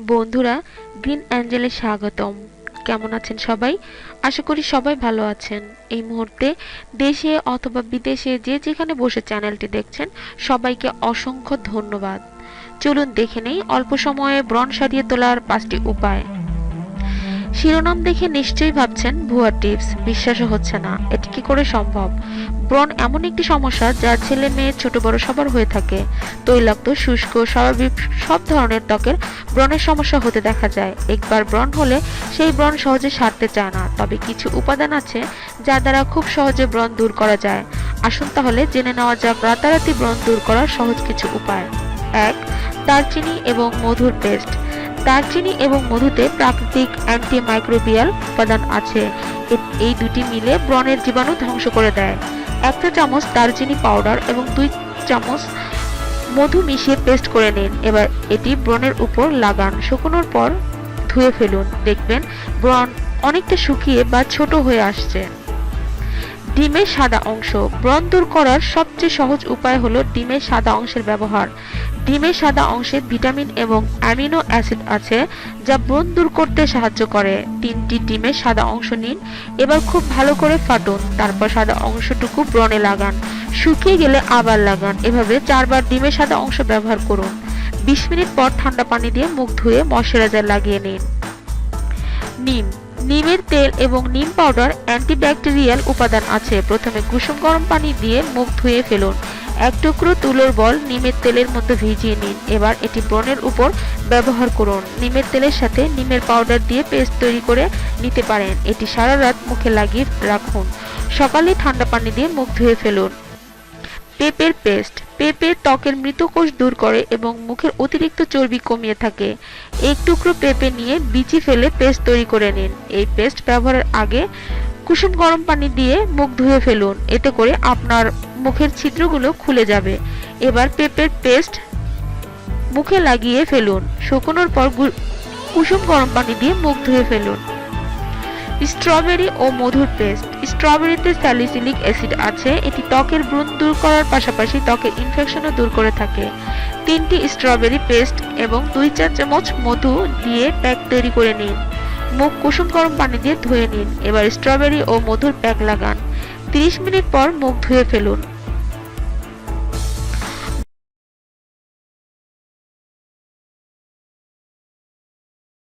বন্ধুরা, গ্রিন অ্যাঞ্জেলে স্বাগতম। কেমন আছেন সবাই? আশা করি সবাই ভালো আছেন। এই মুহূর্তে দেশে অথবা বিদেশে যে যেখানে বসে চ্যানেলটি দেখছেন, সবাইকে অসংখ্য ধন্যবাদ। চলুন দেখে নেই, অল্প সময়ে ব্রণ সারিয়ে তোলার পাঁচটি উপায়। শিরোনাম দেখে নিশ্চয়ই ভাবছেন ভুয়া টিপস। বিশ্বাসও হচ্ছে না। এটি কি করে সম্ভব? ব্রণ এমন একটি সমস্যা যা ছেলে মেয়ে, ছোট বড় সবার হয়ে থাকে। তৈলাক্ত, শুষ্ক, স্বাভাবিক সব ধরনের ত্বকের ব্রণের সমস্যা হতে দেখা যায়। একবার ব্রণ হলে সেই ব্রণ সহজে সারতে চায় না। তবে কিছু উপাদান আছে যা দ্বারা খুব সহজে ব্রণ দূর করা যায়। আসুন তাহলে জেনে নেওয়া যাক রাতারাতি ব্রণ দূর করার সহজ কিছু উপায়। এক, দারচিনি এবং মধুর পেস্ট। দারচিনি এবং মধুতে প্রাকৃতিক অ্যান্টিমাইক্রোবিয়াল উপাদান আছে। এই দুটি মিলে ব্রণের জীবাণু ধ্বংস করে দেয়। একটা চামচ দারচিনি পাউডার এবং দুই চামচ মধু মিশিয়ে পেস্ট করে নিন। এবার এটি ব্রণের উপর লাগান। শুকনোর পর ধুয়ে ফেলুন। দেখবেন ব্রণ অনেকটা শুকিয়ে বা ছোট হয়ে আসছে। ডিমের সাদা অংশ। ব্রণ দূর করার সবচেয়ে সহজ উপায় হলো ডিমের সাদা অংশের ব্যবহার। ডিমের সাদা অংশে ভিটামিন এবং অ্যামিনো অ্যাসিড আছে যা ব্রণ দূর করতে সাহায্য করে। তিনটি ডিমের সাদা অংশ নিন, এবার খুব ভালো করে ফাটুন, তারপর সাদা অংশটুকু ব্রণে লাগান। শুকিয়ে গেলে আবার লাগান, এভাবে চারবার ডিমের সাদা অংশ ব্যবহার করুন। বিশ মিনিট পর ঠান্ডা পানি দিয়ে মুখ ধুয়ে ময়শ্চারাইজার লাগিয়ে নিন। নিম। নিমের তেল এবং নিম পাউডার অ্যান্টিব্যাকটেরিয়াল উপাদান আছে। প্রথমে কুসুম গরম পানি দিয়ে মুখ ধুয়ে ফেলুন। এক টুকরো তুলোর বল নিমের তেলের মধ্যে ভিজিয়ে নিন। এবার এটি ব্রণের উপর ব্যবহার করুন। নিমের তেলের সাথে নিমের পাউডার দিয়ে পেস্ট তৈরি করে নিতে পারেন। এটি সারা রাত মুখে লাগিয়ে রাখুন। সকালে ঠান্ডা পানি দিয়ে মুখ ধুয়ে ফেলুন। পেঁপের পেস্ট পেঁপে ত্বকের মৃত কোষ দূর করে এবং মুখের অতিরিক্ত চর্বি কমিয়ে থাকে। এক টুকরো পেঁপে নিয়ে বিচি ফেলে পেস্ট তৈরি করে নিন। এই পেস্ট ব্যবহারের আগে কুসুম গরম পানি দিয়ে মুখ ধুয়ে ফেলুন। এতে করে আপনার মুখের ছিদ্রগুলো খুলে যাবে। এবার পেঁপের পেস্ট মুখে লাগিয়ে ফেলুন। শুকনোর পর কুসুম গরম পানি দিয়ে মুখ ধুয়ে ফেলুন। স্ট্রবেরি ও মধুর পেস্ট। স্ট্রবেরিতে স্যালিসিলিক অ্যাসিড আছে, এটি ত্বকের ব্রণ দূর করার পাশাপাশি ত্বকের ইনফেকশনও দূর করে থাকে। তিনটি স্ট্রবেরি পেস্ট এবং দুই চা চামচ মধু দিয়ে প্যাক তৈরি করে নিন। মুখ কুসুম গরম পানি দিয়ে ধুয়ে নিন। এবার স্ট্রবেরি ও মধুর প্যাক লাগান। 30 মিনিট পর মুখ ধুয়ে ফেলুন।